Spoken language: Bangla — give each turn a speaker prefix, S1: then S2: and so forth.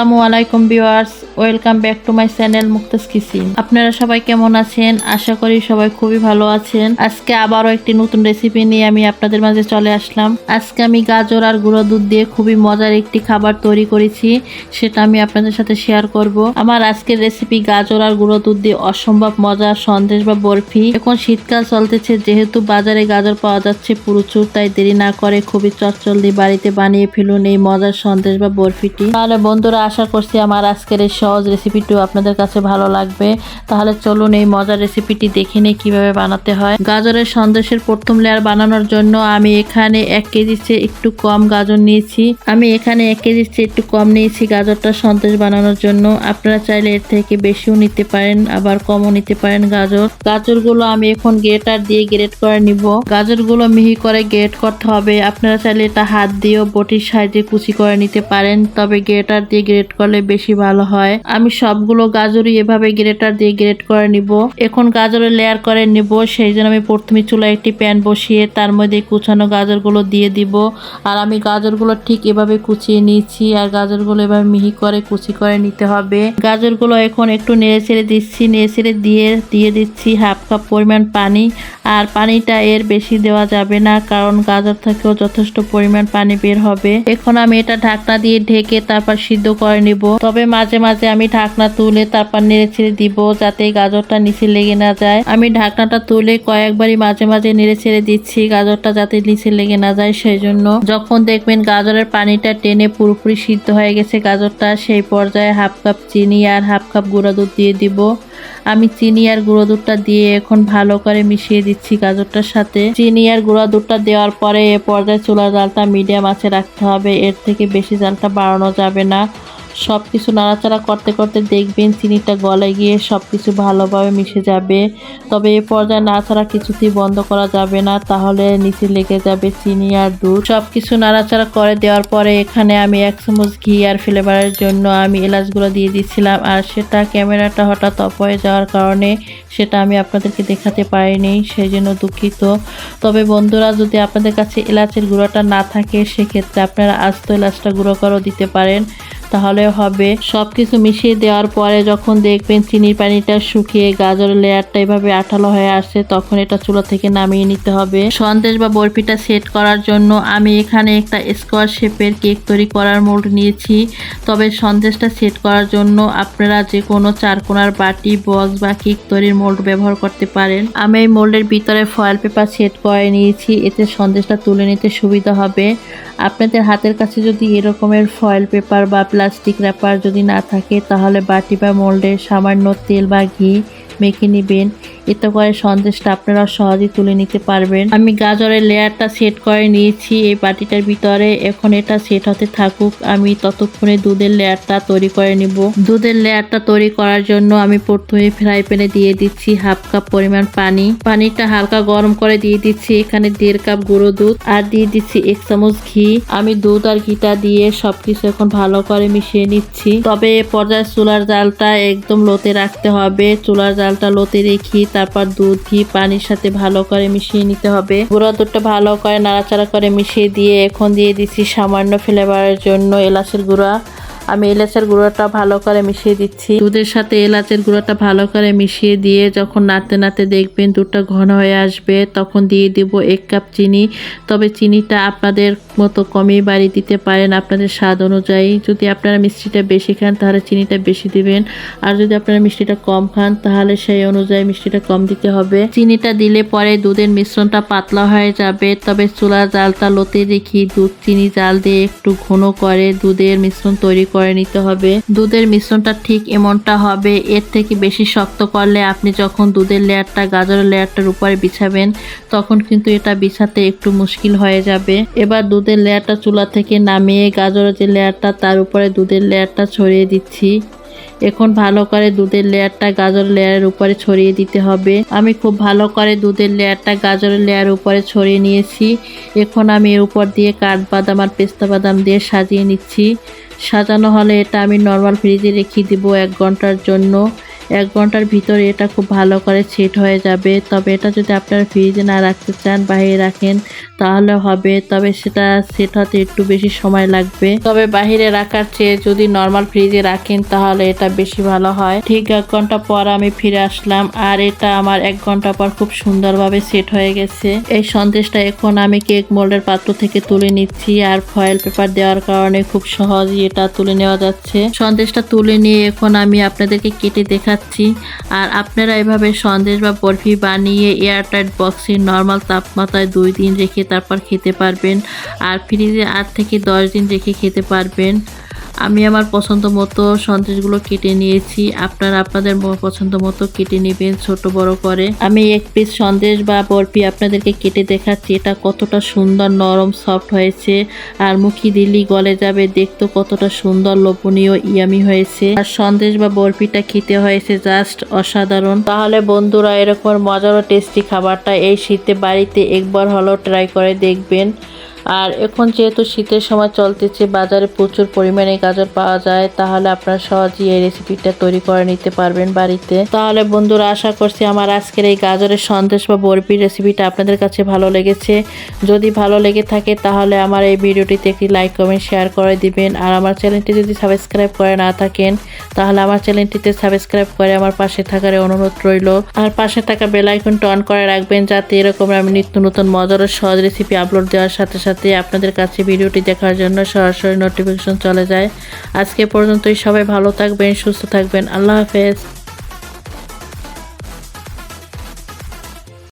S1: আসসালামু আলাইকুম viewers, welcome back to my channel Muktas kitchen আপনারা সবাই কেমন আছেন? আশা করি সবাই খুবই ভালো আছেন। আজকে আবারও একটি নতুন রেসিপি নিয়ে আমি আপনাদের মাঝে চলে আসলাম। আজকে আমি গাজর আর গুঁড়ো দুধ দিয়ে খুবই মজার একটি খাবার তৈরি করেছি, সেটা আমি আপনাদের সাথে শেয়ার করব। আমার আজকের রেসিপি গাজর আর গুঁড়ো দুধ দিয়ে অসম্ভব মজার সন্দেশ বা বরফি। এখন শীতকাল চলতেছে, যেহেতু বাজারে গাজর পাওয়া যাচ্ছে প্রচুর, তাই দেরি না করে খুবই চটচলদি বাড়িতে বানিয়ে ফেলুন এই মজার সন্দেশ বা বরফিটি। তাহলে বন্ধুরা আশা করছি আমার আজকের এই সহজ রেসিপিটিও আপনাদের কাছে ভালো লাগবে। তাহলে চলুন এই মজার রেসিপিটি দেখে নিই কীভাবে বানাতে হয়। গাজরের সন্দেশের প্রথম লেয়ার বানানোর জন্য আমি এখানে এক কেজির চেয়ে একটু কম গাজর নিয়েছি। আমি এখানে এক কেজির চেয়ে একটু কম নিয়েছি গাজরটা সন্দেশ বানানোর জন্য। আপনারা চাইলে এর থেকে বেশিও নিতে পারেন, আবার কমও নিতে পারেন গাজর। গাজরগুলো আমি এখন গ্রেটার দিয়ে গ্রেট করে নিব। গাজরগুলো মিহি করে গ্রেট করতে হবে। আপনারা চাইলে এটা হাত দিয়েও বটির সাহায্যে কুচি করে নিতে পারেন, তবে গ্রেটার দিয়ে করলে বেশি ভালো হয়। আমি সবগুলো গাজরই এভাবে গ্রেটার দিয়ে গ্রেট করে নিব। এখন গাজরের লেয়ার করে নিব, সেই জন্য আমি প্রথমে চুলায় একটি প্যান বসিয়ে তার মধ্যে কুচানো গাজরগুলো দিয়ে দিব। আর আমি গাজরগুলো ঠিক এভাবে কুচিয়ে নিয়েছি, আর গাজরগুলো এভাবে মিহি করে কুচি করে নিতে হবে। গাজরগুলো এখন একটু নেড়ে ছেড়ে দিচ্ছি, নেড়ে ছেড়ে দিয়ে দিয়ে দিচ্ছি হাফ কাপ পরিমাণ পানি। আর পানিটা এর বেশি দেওয়া যাবে না, কারণ গাজর থেকেও যথেষ্ট পরিমাণ পানি বের হবে। এখন আমি এটা ঢাকনা দিয়ে ঢেকে তারপর সিদ্ধ করে নিব। তবে মাঝে মাঝে আমি ঢাকনা তুলে তারপর নেড়ে ছেড়ে দিব যাতে গাজরটা নিচে লেগে না যায়। আমি ঢাকনাটা তুলে কয়েকবারই মাঝে মাঝে নেড়ে ছেড়ে দিচ্ছি গাজরটা যাতে নিচে লেগে না যায় সেই জন্য যখন দেখবেন গাজরের পানিটা টেনে পুরোপুরি সিদ্ধ হয়ে গেছে গাজরটা, সেই পর্যায়ে হাফ কাপ চিনি আর হাফ কাপ গুঁড়া দুধ দিয়ে দিব। আমি চিনি আর গুঁড়ো দুধটা দিয়ে এখন ভালো করে মিশিয়ে দিচ্ছি গাজরটার সাথে। চিনি আর গুঁড়ো দুধটা দেওয়ার পরে এ পর্যায়ে চুলার জালটা মিডিয়াম আঁচে রাখতে হবে। এর থেকে বেশি জালটা বাড়ানো যাবে না। সব কিছু নাড়াচাড়া করতে করতে দেখবেন চিনিটা গলে গিয়ে সব কিছু ভালোভাবে মিশে যাবে। তবে এ পর্যায়ে নাড়াচাড়া কিছুতেই বন্ধ করা যাবে না, তাহলে নিচে লেগে যাবে চিনি আর দুধ। সব কিছু নাড়াচাড়া করে দেওয়ার পরে এখানে আমি এক চামচ ঘি আর ফ্লেভারের জন্য আমি এলাচগুলো দিয়ে দিচ্ছিলাম, আর সেটা ক্যামেরাটা হঠাৎ অফ হয়ে যাওয়ার কারণে সেটা আমি আপনাদেরকে দেখাতে পারিনি সেই জন্য দুঃখিত। তবে বন্ধুরা, যদি আপনাদের কাছে এলাচের গুঁড়োটা না থাকে, সেক্ষেত্রে আপনারা আস্ত এলাচটা গুঁড়ো করেও দিতে পারেন। তাহলে হবে। সব কিছু মিশিয়ে দেওয়ার পরে যখন দেখবেন চিনির পানিটা শুকিয়ে গাজরের লেয়ারটা এভাবে আঠালো হয়ে আসছে, তখন এটা চুলা থেকে নামিয়ে নিতে হবে। সন্দেশ বা বরফিটা সেট করার জন্য আমি এখানে একটা স্কোয়ার শেপের কেক তৈরি করার মোল্ড নিয়েছি। তবে সন্দেশটা সেট করার জন্য আপনারা যে কোনো চারকোনার বাটি, বক্স বা কেক তৈরির মোল্ড ব্যবহার করতে পারেন। আমি এই মোল্ডের ভিতরে ফয়েল পেপার সেট করে নিয়েছি, এতে সন্দেশটা তুলে নিতে সুবিধা হবে। আপনাদের হাতের কাছে যদি এরকমের ফয়েল পেপার বা প্লাস্টিক র্যাপার যদি না থাকে, তাহলে বাটি বা মোল্ডে সামান্য তেল বা ঘি মেখে নেবেন। এতে করে সন্দেশটা আপনারা সহজেই তুলে নিতে পারবেন। আমি গাজরের লেয়ারটা সেট করে নিয়েছি, এই বাটিটার ভিতরে। এখন এটা সেট হতে থাকুক, আমি ততক্ষণে দুধের লেয়ারটা তৈরি করে নিব। দুধের লেয়ারটা তৈরি করার জন্য আমি প্রথমে ফ্রাই প্যানে দিয়ে দিচ্ছি হাফ কাপ পরিমাণ পানি। পানিটা হালকা গরম করে দিয়ে দিচ্ছি, এখানে দেড় কাপ গুঁড়ো দুধ। আর দিয়ে দিচ্ছি এক চামচ ঘি। আমি দুধ আর ঘিটা দিয়ে সবকিছু এখন ভালো করে মিশিয়ে নিচ্ছি। তবে পর্যায়ে চুলার জালটা একদম লোতে রাখতে হবে। চুলার জালটা লোতে রেখে তারপর দুধ, ঘি, পানির সাথে ভালো করে মিশিয়ে নিতে হবে। গুঁড়া দুধটা ভালো করে নাড়াচাড়া করে মিশিয়ে দিয়ে এখন দিয়ে দিচ্ছি সামান্য ফ্লেভারের জন্য এলাচের গুঁড়া। আমি এলাচের গুঁড়োটা ভালো করে মিশিয়ে দিচ্ছি। দুধের সাথে এলাচের গুঁড়োটা ভালো করে মিশিয়ে দিয়ে যখন নাড়তে নাড়তে দেখবেন দুধটা ঘন হয়ে আসবে, তখন দিয়ে দিব এক কাপ চিনি। তবে চিনিটা আপনাদের মতো কমই বাড়ি দিতে পারেন আপনাদের স্বাদ অনুযায়ী। যদি আপনারা মিষ্টিটা বেশি খান, তাহলে চিনিটা বেশি দিবেন। আর যদি আপনারা মিষ্টিটা কম খান, তাহলে সেই অনুযায়ী মিষ্টিটা কম দিতে হবে। চিনিটা দিলে পরে দুধের মিশ্রণটা পাতলা হয়ে যাবে। তবে চুলা জালটা লোতে রেখে দুধ, চিনি জাল দিয়ে একটু ঘন করে দুধের মিশ্রণ তৈরি করে নিতে হবে। দুধের মিশ্রণটা ঠিক এমনটা হবে। এর থেকে বেশি শক্ত করলে আপনি যখন দুধের লেয়ারটা, গাজরের লেয়ারটার উপরে বিছাবেন, তখন কিন্তু এটা বিছাতে একটু মুশকিল হয়ে যাবে। এবার দুধের লেয়ারটা চুলা থেকে নামিয়ে গাজরের যে লেয়ারটা, তার উপরে দুধের লেয়ারটা ছড়িয়ে দিচ্ছি। এখন ভালো করে দুধের লেয়ারটা গাজর লেয়ারের উপরে ছড়িয়ে দিতে হবে। আমি খুব ভালো করে দুধের লেয়ারটা গাজরের লেয়ার উপরে ছড়িয়ে নিয়েছি। এখন আমি এর উপর দিয়ে কাঠবাদাম আর পেস্তা বাদাম দিয়ে সাজিয়ে নিচ্ছি। সাজানো হলে এটা আমি নর্মাল ফ্রিজে রেখে দিব এক ঘণ্টার জন্য। এক ঘণ্টার ভিতরে এটা খুব ভালো করে সেট হয়ে যাবে। তবে এটা যদি আপনারা ফ্রিজে না রাখতে চান বাইরে রাখেন, তাহলে হবে। তবে সেটা সেট হতে একটু বেশি সময় লাগবে। তবে বাইরে রাখার চেয়ে যদি নর্মাল ফ্রিজে রাখেন, তাহলে এটা বেশি ভালো হয়। ঠিক এক ঘণ্টা পর আমি ফিরে আসলাম, আর এটা আমার এক ঘণ্টা পর খুব সুন্দরভাবে সেট হয়ে গেছে। এই সন্দেশটা এখন আমি কেক মোল্ডের পাত্র থেকে তুলে নিচ্ছি, আর ফয়েল পেপার দেওয়ার কারণে খুব সহজেই এটা তুলে নেওয়া যাচ্ছে। সন্দেশটা তুলে নিয়ে এখন আমি আপনাদেরকে কেটে দেখাচ্ছি। আর আপনারা এভাবে সন্দেশ বা বরফি বানিয়ে এয়ারটাইট বক্সে নর্মাল তাপমাত্রায় দুই দিন রেখে তারপর খেতে পারবেন। আর ফ্রিজে আট থেকে দশ দিন রেখে খেতে পারবেন। আমি আমার পছন্দ মতো সন্দেশগুলো কেটে নিয়েছি। আপনারা আপনাদের পছন্দ মতো কেটে নেবেন, ছোট বড় করে। আমি এক পিস সন্দেশ বা বরফি আপনাদেরকে কেটে দেখাচ্ছি। এটা কতটা সুন্দর, নরম সফট হয়েছে। আর মুখি দিলি গলে যাবে। দেখতে কতটা সুন্দর, লোভনীয় ইয়ামি হয়েছে। আর সন্দেশ বা বরফিটা খেতে হয়েছে জাস্ট অসাধারণ। তাহলে বন্ধুরা, এরকম মজার টেস্টি খাবারটা এই শীতে বাড়িতে একবার হলেও ট্রাই করে দেখবেন। আর এখন যেহেতু শীতের সময় চলতেছে, বাজারে প্রচুর পরিমাণে গাজর পাওয়া যায়, তাহলে আপনারা সহজেই এই রেসিপিটা তৈরি করে নিতে পারবেন বাড়িতে। তাহলে বন্ধুরা, আশা করছি আমার আজকের এই গাজরের সন্দেশ বা বরফির রেসিপিটা আপনাদের কাছে ভালো লেগেছে। যদি ভালো লেগে থাকে, তাহলে আমার এই ভিডিওটিতে একটি লাইক কমেন্ট শেয়ার করে দিবেন। আর আমার চ্যানেলটি যদি সাবস্ক্রাইব করে না থাকেন, তাহলে আমার চ্যানেলটিতে সাবস্ক্রাইব করে আমার পাশে থাকার অনুরোধ রইল। আর পাশে থাকা বেল আইকনটা অন করে রাখবেন, যাতে এরকম আমি নিত্য নতুন মজার সহজ রেসিপি আপলোড দেওয়ার সাথে সাথে আপনাদের কাছে ভিডিওটি দেখার জন্য সরাসরি নোটিফিকেশন চলে যায়। আজকে পর্যন্তই সবাই ভালো থাকবেন, সুস্থ থাকবেন। আল্লাহ হাফেজ।